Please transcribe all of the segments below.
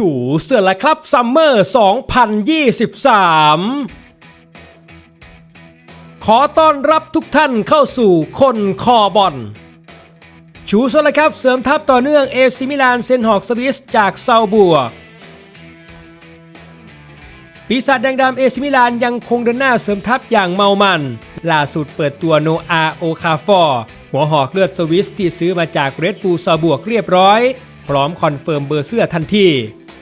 ฉูเสือละครับซัมเมอร์ 2023 ขอต้อนรับทุกท่านเข้าสู่คนคอบอลฉูเสือละครับเสริมทัพต่อเนื่องเอซิมิลานเซนฮอกสวิสจากเซาบัวปีศาจแดงดำเอซิมิลานยังคงเดินหน้าเสริมทัพอย่างเมามัน ล่าสุดเปิดตัวโนอาโอคาฟอร์หัวหอกเลือดสวิสที่ซื้อมาจากเรดบูซาบวกเรียบร้อย พร้อมคอนเฟิร์มเบอร์เสื้อทันที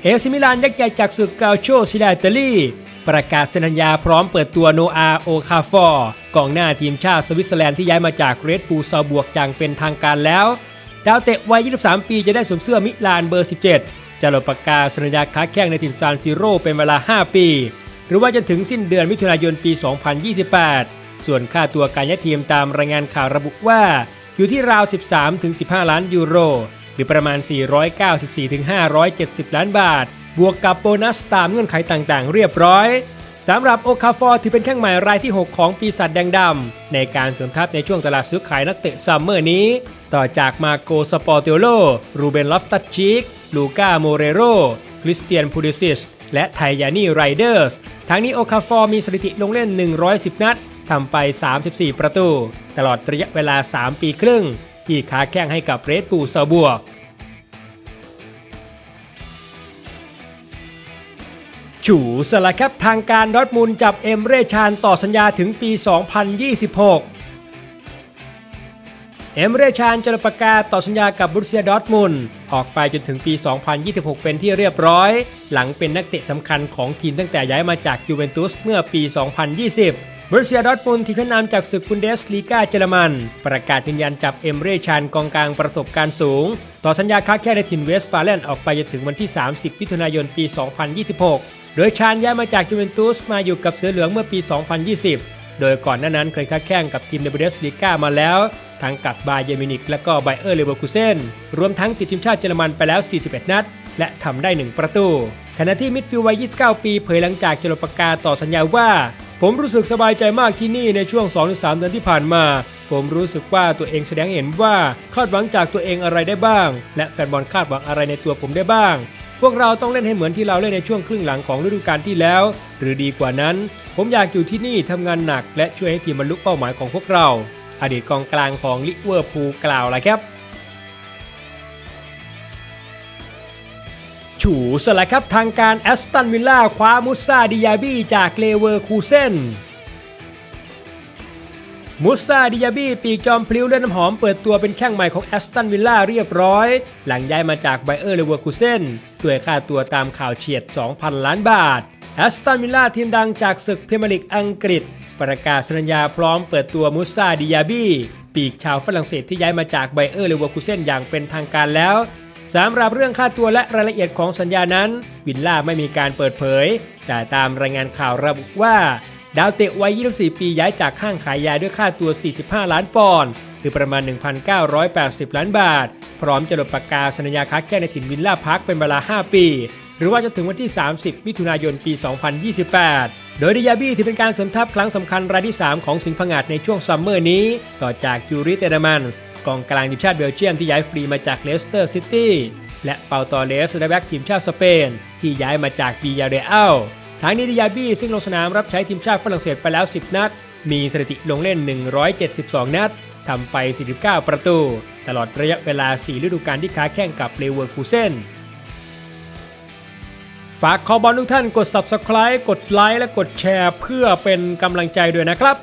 เอซิมิลานยักษ์ใหญ่จากศึกเกาโชซิดาอิตาลีประกาศเซ็นสัญญาพร้อมเปิดตัวโนอาโอคาฟอร์กองหน้าทีมชาติสวิตเซอร์แลนด์ที่ย้ายมาจากเรดบูซาบวกอย่างเป็นทางการแล้ว ดาวเตะวัย 23 ปีจะได้สวมเสื้อมิลานเบอร์ 17 จะหลดปากกาสัญญาค้าแข่งในถิ่นซานซิโร่เป็นเวลา 5 ปี หรือว่าจะถึงสิ้นเดือนมิถุนายนปี 2028 ส่วนค่าตัวการย้ายทีมตามรายงานข่าวระบุว่า อยู่ที่ราว 13-15 ล้านยูโร รือประมาณ 494-570 ล้านบาท บวกกับโบนัสตามเงื่อนไขต่างๆ เรียบร้อยสำหรับโอคาฟอร์ถือเป็นแข้งใหม่รายที่ 6 ของปีศาจแดงดำ ในการเสริมทัพในช่วงตลาดซื้อขายนักเตะซัมเมอร์นี้ ต่อจากมาโกสปอร์เตโล รูเบนลอฟตัชชิก ลูก้าโมเรโร คริสเตียนพูดิซิชและไทยานี่ไรเดอร์ส ทั้งนี้โอคาฟอร์มีสถิติลงเล่น 110 นัดทำไป 34 ประตู ตลอดระยะเวลา 3 ปีครึ่ง ที่ค้าแข่งให้กับเรดบูซาบวกฉูสละครับทางการดอร์ทมุนจับเอ็มเรชานต่อสัญญาถึงปี 2026เอ็มเรชานจะประกาศต่อสัญญากับบรุเซียดอร์ทมุนออกไปจนถึงปี 2026 เป็นที่เรียบร้อย หลังเป็นนักเตะสำคัญของทีมตั้งแต่ย้ายมาจากยูเวนตุสเมื่อปี 2020 บรูเซียดอร์ทมุนทีมชั้นนำจากศึกบุนเดสลีกาเยอรมัน ประกาศยืนยันจับเอ็มเรชานกองกลางประสบการณ์สูง ต่อสัญญาค้าแค่ในถิ่นเวสต์ฟาเลนด์ออกไปจนถึงวันที่ 30 มิถุนายนปี 2026 โดยชานย้ายมาจากยูเวนตุสมาอยู่กับเสือเหลืองเมื่อปี 2020 โดยก่อนหน้านั้นเคยค้าแข่งกับทีมในบูเดสลีกามาแล้ว ทั้งกับบาเยมินิกและก็ไบเออร์เลเวอร์คูเซนรวมทั้งติดทีมชาติเยอรมันไปแล้ว 41 นัด และทำได้ 1 ประตูขณะที่มิดฟิลด์วัย 29 ปี เผยหลังจากจลปากกาต่อสัญญาว่า ผมรู้สึกสบายใจมากที่นี่ในช่วง 2-3 เดือนที่ผ่านมา ผมรู้สึกว่าตัวเองแสดงเห็นว่าคาดหวังจากตัวเองอะไรได้บ้าง และแฟนบอลคาดหวังอะไรในตัวผมได้บ้าง พวกเราต้องเล่นให้เหมือนที่เราเล่นในช่วงครึ่งหลังของฤดูกาลที่แล้ว หรือดีกว่านั้น ผมอยากอยู่ที่นี่ทำงานหนัก และช่วยให้ทีมบรรลุเป้าหมายของพวกเรา อดีตกองกลางของลิเวอร์พูลกล่าวละครับ ฉูสละครับทางการแอสตันวิลล่าคว้ามุสซาดิยาบี้จากเลเวอร์คูเซนมุสซาดิยาบี้ปีกจอมพลิ้วเลือดน้ำหอมเปิดตัวเป็นแข้งใหม่ของแอสตันวิลล่าเรียบร้อย หลังย้ายมาจากไบเออร์เลเวอร์คูเซนด้วยค่าตัวตามข่าวเฉียด 2,000 ล้านบาทแอสตันวิลล่าทีมดังจากศึกพรีเมียร์ลีกอังกฤษ ประกาศสัญญาพร้อมเปิดตัวมุสซาดิยาบี้ปีกชาวฝรั่งเศสที่ย้ายมาจากไบเออร์เลเวอร์คูเซนอย่างเป็นทางการแล้ว สำหรับเรื่องค่าตัวและรายละเอียดของสัญญานั้น วิลล่าไม่มีการเปิดเผย แต่ตามรายงานข่าวระบุว่า ดาวเตะวัย 24 ปีย้ายจากห้างขายยาด้วยค่าตัว 45 ล้านปอนด์หรือประมาณ 1,980 ล้านบาท พร้อมจะลดปากกาสัญญาค้าแข่ในถิ่นวิลล่าพักเป็นเวลา 5 ปี หรือว่าจะถึงวันที่ 30 มิถุนายนปี 2028โดยดิยาบี้ถือเป็นการเสริมทัพครั้งสำคัญรายที่ 3 ของสิงห์ผงาดในช่วงซัมเมอร์นี้ ต่อจากยูริเตเดมันส์ กองกลางทีมชาติเบลเยียมที่ย้ายฟรีมาจากเลสเตอร์ซิตี้และเปาตอเลสและแบ็กทีมชาติสเปน ที่ย้ายมาจากบียาเรอัลทั้งนี้ดิยาบี้ซึ่งลงสนามรับใช้ทีมชาติฝรั่งเศสไปแล้ว 10 นัด มีสถิติลงเล่น 172 นัดทำไป 49 ประตู ตลอดระยะเวลา 4 ฤดูกาลที่ค้าแข่งกับเลเวอร์คูเซนฝากขอบอลทุกท่านกด Subscribe กดไลค์และกดแชร์เพื่อเป็นกำลังใจด้วยนะครับ